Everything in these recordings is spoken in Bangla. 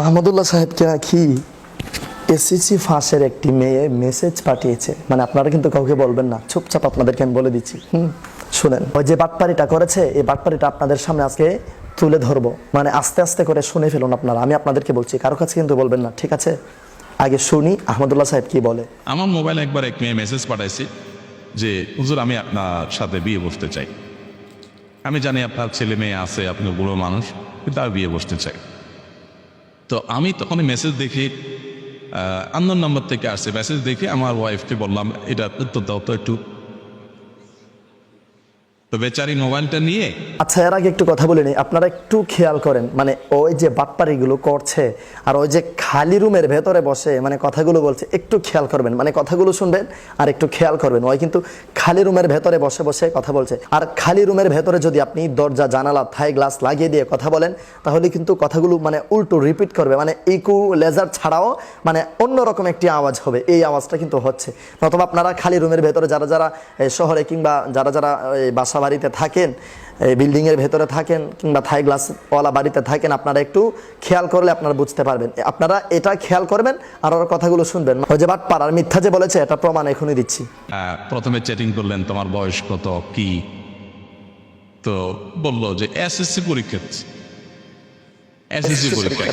আহমদুল্লাহ সাহেবকে নাকি এসএসসি ফাঁসের একটি মেয়ে মেসেজ পাঠিয়েছে। মানে আপনারা কিন্তু কাউকে বলবেন না। চুপচাপ আপনাদেরকে আমি বলে দিচ্ছি। হুম, শুনেন। ওই যে বাটপারিটা করেছে, এই বাটপারিটা আপনাদের সামনে আজকে তুলে ধরবো। মানে আস্তে আস্তে করে শুনে ফেলুন আপনারা, আমি আপনাদেরকে বলছি, কারও কাছে কিন্তু বলবেন না, ঠিক আছে? আগে শুনি, আহমদুল্লাহ সাহেব কি বলে? আমার মোবাইলে একবার এক মেয়ে মেসেজ পাঠাইছে যে, হুজুর, আমি আপনার সাথে বিয়ে বসতে চাই। আমি জানি আপনার ছেলে মেয়ে আছে, আপনি বুড়ো মানুষ, কিন্তু আমি বিয়ে বসতে চাই। তো আমি তখনই মেসেজ দেখি আন্দোলন নাম্বার থেকে আসছে মেসেজ দেখে আমার ওয়াইফকে বললাম, এটা উত্তর দাও তো একটু। তো বেচারি মোবাইলটা নিয়ে? আচ্ছা এর আগে একটু কথা বলে নিই। আপনারা একটু খেয়াল করেন মানে ওই যে করছে আর ওই যে খালি রুমের ভেতরে বসে মানে কথাগুলো বলছে, একটু খেয়াল করবেন। মানে কথাগুলো শুনবেন আর একটু খেয়াল করবেন। ওই কিন্তু খালি রুমের ভেতরে বসে বসে কথা বলছে। আর খালি রুমের ভেতরে যদি আপনি দরজা, জানালা, থাই গ্লাস লাগিয়ে দিয়ে কথা বলেন, তাহলে কিন্তু কথাগুলো মানে উল্টো রিপিট করবে। মানে ইকু লেজার ছাড়াও মানে অন্যরকম একটি আওয়াজ হবে। এই আওয়াজটা কিন্তু হচ্ছে। নতুবা আপনারা খালি রুমের ভেতরে যারা যারা শহরে কিংবা যারা যারা বাসা বাড়িতে থাকেন এই বিল্ডিংয়ের ভেতরে থাকেন কিংবা থাই গ্লাসওয়ালা বাড়িতে থাকেন আপনারা একটু খেয়াল করলে আপনারা বুঝতে পারবেন। আপনারা এটা খেয়াল করবেন আর ওর কথাগুলো শুনবেন। ওই যে বাট পাড়ার মিথ্যা যে বলেছে এটা প্রমাণ এখনই দিচ্ছি। প্রথমে চ্যাটিং করলেন তোমার বয়স কত? কি? তো বলল যে এসএসসি পরীক্ষা এসএসসি পরীক্ষা।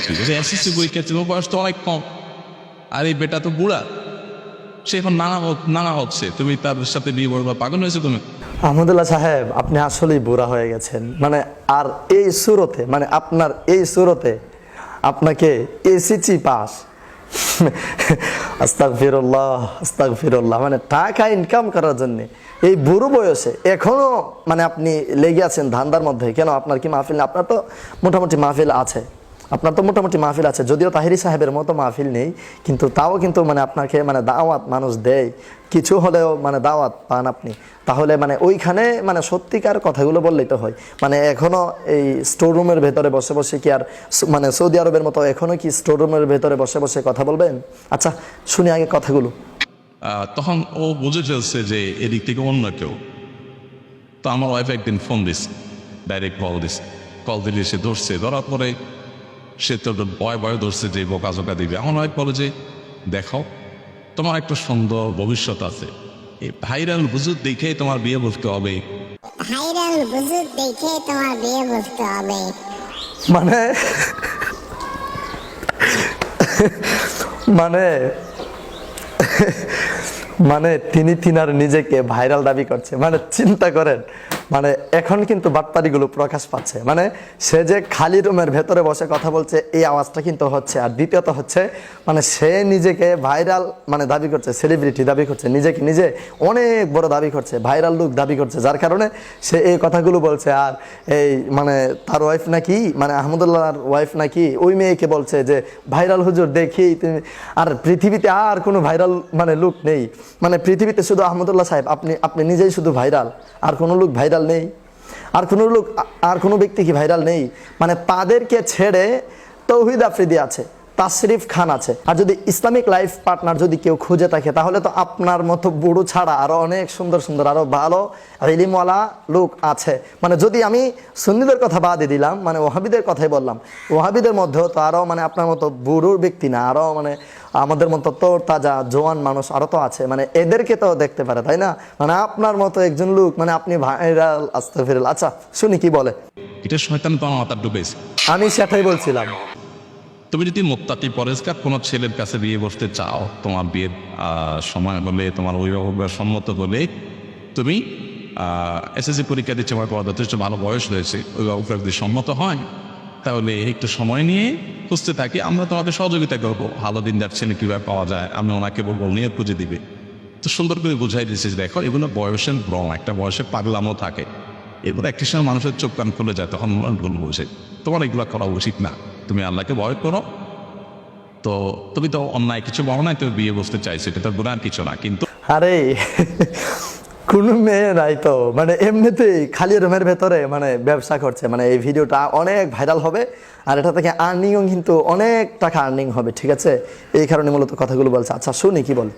এসএসসি পরীক্ষা বয়স তো অনেক কম। আর এই বেটা তো বুড়া। সে এখন নানা নানা হচ্ছে। তুমি তার সাথে বিয়ে করবা, পাগল হয়েছে তুমি? আহমদুল্লাহ সাহেব, আপনি আসলেই বুড়া হয়ে গেছেন। মানে আর এই সুরতে মানে আপনার এই সুরতে আপনাকে এসিচি পাস। আস্তাক ফিরল্লাহ আস্তাক ফিরল্লাহ মানে টাকা ইনকাম করার জন্যে। এই বুড়ো বয়সে, এখনও মানে আপনি লেগে আছেন ধান্দার মধ্যে, কেন আপনার কি মাহফিল? আপনার তো মোটামুটি মাহফিল আছে। আপনার তো মোটামুটি মাহফিল আছে, যদিও তাহিরি সাহেবের মতো মাহফিল নেই, কিন্তু তাও কিন্তু মানে আপনাকে মানে দাওয়াত মানুষ দেয়। কিছু হলেও মানে দাওয়াত পান আপনি। তাহলে মানে ওইখানে মানে সত্যিকার কথাগুলো বললেই তো হয়। মানে এখনও এই স্টোর রুমের ভেতরে বসে বসে কি আর মানে সৌদি আরবের মতো এখনও কি স্টোর রুমের ভেতরে বসে বসে কথা বলবেন? আচ্ছা শুনি আগে কথাগুলো। তখন ও বুঝে ফেলছে যে এদিক থেকে অন্য কেউ। তো আমার ওয়াইফ একদিন ফোন দিস ডাইরেক্ট কল দিস কল দিলে সে ধরছে, ধরার পরে সে তো ভয় ভয় ধরছে যে বোকা জোকা দিবে। আমার ওয়াইফ বলে যে দেখো তোমার একটা সুন্দর ভবিষ্যৎ আছে। এই ভাইরাল বুজুর দেখেই তোমার বিয়ে বসতে হবে। ভাইরাল বুজুর দেখে তোমার বিয়ে বসতে হবে। মানে মানে মানে তিনি তিনার নিজেকে ভাইরাল দাবি করছে। মানে চিন্তা করেন মানে এখন কিন্তু বাটপারিগুলো প্রকাশ পাচ্ছে। মানে সে যে খালি রুমের ভেতরে বসে কথা বলছে, এই আওয়াজটা কিন্তু হচ্ছে। আর দ্বিতীয়ত হচ্ছে মানে সে নিজেকে ভাইরাল মানে দাবি করছে, সেলিব্রিটি দাবি করছে, নিজেকে নিজে অনেক বড় দাবি করছে, ভাইরাল লুক দাবি করছে। যার কারণে সে এই কথাগুলো বলছে, আর এই মানে তার ওয়াইফ নাকি মানে আহমদুল্লাহর ওয়াইফ নাকি, ওই মেয়েকে বলছে যে, ভাইরাল হুজুর, দেখি তুমি আর পৃথিবীতে আর কোনো ভাইরাল মানে লুক নেই। মানে পৃথিবীতে শুধু আহমদুল্লাহ সাহেব, আপনি আপনি নিজেই শুধু ভাইরাল। আর কোনো লোক ভাইরাল নেই। আর কোনো লোক, আর কোনো ব্যক্তি কি ভাইরাল নেই? মানে তাদেরকে ছেড়ে তৌহিদ আফ্রিদি আছে তাশরিফ খান আছে। আর যদি ইসলামিক লাইফ পার্টনার যদি কেউ খুঁজে থাকে, তাহলে তো আপনার মতো বুড়ো ছাড়া আরও অনেক সুন্দর সুন্দর, আরও ভালো রিলিমওয়ালা লোক আছে। মানে যদি আমি সুন্নিদের কথা বাদে দিলাম মানে ওহাবিদের কথাই বললাম ওহাবিদের মধ্যেও তো আরও মানে আপনার মতো বুড়ো ব্যক্তি না, আরও মানে আমাদের মতো তোর তাজা জোয়ান মানুষ আরও তো আছে। মানে এদেরকে তো দেখতে পারে তাই না? মানে আপনার মতো একজন লোক মানে আপনি ভাইরাল আসতে ফিরাল আচ্ছা শুনি কি বলে? এটা শয়তান তোমার মাথা ডুবেছে আমি সেটাই বলছিলাম। তুমি যদি মোত্তাকি পরেজকার কোনো ছেলের কাছে বিয়ে বসতে চাও তোমার বিয়ের আহ, সময় হলে তোমার অভিভাবকরা সম্মত হলে তুমি এসএসসি পরীক্ষা দিচ্ছে আমার যথেষ্ট ভালো বয়স রয়েছে অভিভাবকরা যদি সম্মত হয় তাহলে একটু সময় নিয়ে খুঁজতে থাকি, আমরা তোমাকে সহযোগিতা করব। ভালো দিনদার ছেলে কীভাবে পাওয়া যায়, আমি ওনাকে বলব নিয়ে খুঁজে দিবে। তো সুন্দর করে বুঝাই দিয়েছে যে দেখো, এগুলো বয়সের ভ্রম একটা বয়সে পাগলামও থাকে। এরপর একটি সময় মানুষের চোখ কান খুলে যায়, তখন ভুল বোঝে। তোমার এগুলো করা উচিত না, তুমি আল্লাহকে ভয় করো। তো তুমি তো অন্যায় কিছু বলো নাই, তুমি বিয়ে বসতে চাইছো, এটা তো গুণার কিছু না, কিন্তু আরে কোনো মেয়ে নাই তো। মানে এমনিতেই খালি রুমের ভেতরে মানে ব্যবসা করছে। মানে এই ভিডিওটা অনেক ভাইরাল হবে আর এটা থেকে আর্নিংও কিন্তু অনেক টাকা আর্নিং হবে, ঠিক আছে? এই কারণে মূলত কথাগুলো বলছে। আচ্ছা শুনি, কি বল?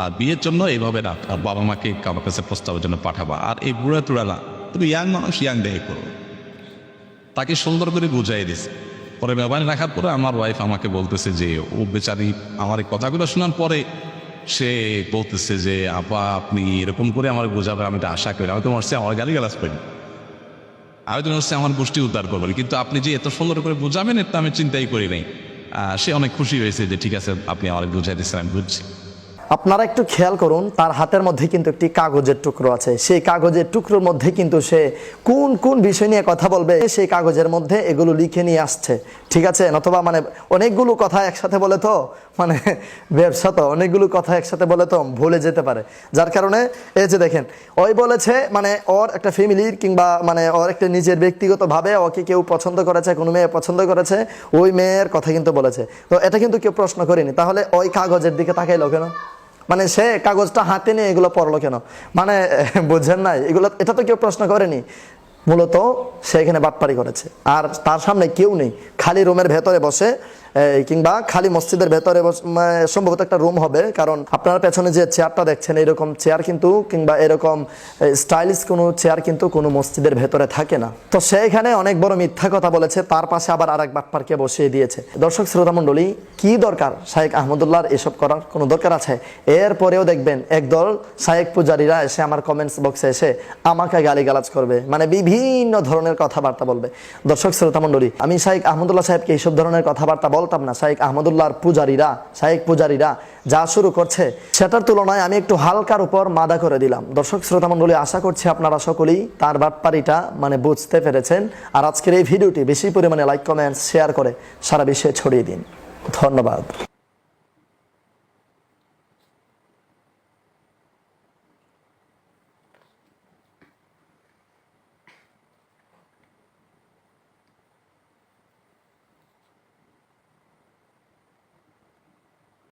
আর বিয়ের জন্য এইভাবে না, আর বাবা মাকে কারোর কাছে প্রস্তাবের জন্য পাঠাবা। আর এই বুড়া টুড়া না তুমি ইয়াং মানুষ ইয়াং দেখে করো তাকে সুন্দর করে বুঝাই দিস পরে মোবাইল রাখার পরে আমার ওয়াইফ আমাকে বলতেছে যে, ও বেচারি, আমার এই কথাগুলো শোনার পরে সে বলতেছে যে, আপা, আপনি এরকম করে আমার বোঝাবে আমি এটা আশা করি। আমি তোমার সে আমার গালি গালাজ পাই আমি তোমার হচ্ছে আমার গোষ্ঠী উদ্ধার করবেন কিন্তু আপনি যে এত সুন্দর করে বোঝাবেন এটা আমি চিন্তাই করি নাই। সে অনেক খুশি হয়েছে যে, ঠিক আছে, আপনি আমার বুঝাই দিচ্ছেন আমি বুঝছি। আপনারা একটু খেয়াল করুন, তার হাতের মধ্যে কিন্তু একটি কাগজের টুকরো আছে। সেই কাগজের টুকরোর মধ্যে কিন্তু সে কোন কোন বিষয় নিয়ে কথা বলবে, সেই কাগজের মধ্যে এগুলো লিখে নিয়ে আসছে। ঠিক আছে? অথবা মানে অনেকগুলো কথা একসাথে বলে তো মানে ব্যবসা তো, অনেকগুলো কথা একসাথে বলে তো ভুলে যেতে পারে। যার কারণে এই যে দেখেন, ওই বলেছে মানে ওর একটা ফ্যামিলির কিংবা মানে ওর একটা নিজের ব্যক্তিগতভাবে ওকে কেউ পছন্দ করেছে, কোনো মেয়ে পছন্দ করেছে, ওই মেয়ের কথা কিন্তু বলেছে। তো এটা কিন্তু কেউ প্রশ্ন করেনি। তাহলে ওই কাগজের দিকে তাকাইলো কেন? মানে সে কাগজটা হাতে নিয়ে এগুলো পড়ল কেন? মানে বুঝছেন নাই? এগুলো, এটা তো কেউ প্রশ্ন করেনি। মূলত সে এখানে বাটপারি করেছে। আর তার সামনে কেউ নেই। খালি রুমের ভেতরে বসে কিংবা খালি মসজিদের ভেতরে সম্ভবত একটা রুম হবে, কারণ আপনার পেছনে যে চেয়ারটা দেখছেন, এরকম চেয়ার কিন্তু, কিংবা এরকম স্টাইলিশ কোনো চেয়ার কিন্তু কোনো মসজিদের ভেতরে থাকে না। তো সে এখানে অনেক বড় মিথ্যা কথা বলেছে, তার পাশে আবার আরেক বাটপারকে বসিয়ে দিয়েছে। দর্শক, শ্রোতা মণ্ডলী, কি দরকার শাহেক আহমদুল্লাহর এসব করার? কোনো দরকার আছে? এরপরেও দেখবেন, একদল শাহেক পূজারীরা এসে আমার কমেন্টস বক্সে এসে আমাকে গালিগালাজ করবে মানে বিভিন্ন ধরনের কথাবার্তা বলবে। দর্শক, শ্রোতা মণ্ডলী, আমি শাহেক আহমদুল্লাহ সাহেবকে এইসব ধরনের কথাবার্তা বলতাম না শাহেক আহমদুল্লাহর পূজারীরা শাহেক পূজারীরা যা শুরু করছে সেটার তুলনায় আমি একটু হালকার উপর মাদা করে দিলাম। দর্শক, শ্রোতা মন্ডলী আশা করছি আপনারা সকলেই তার বাটপারিটা মানে বুঝতে পেরেছেন। আর আজকের এই ভিডিওটি বেশি পরিমাণে লাইক কমেন্ট শেয়ার করে সারা বিশ্বে ছড়িয়ে দিন। ধন্যবাদ।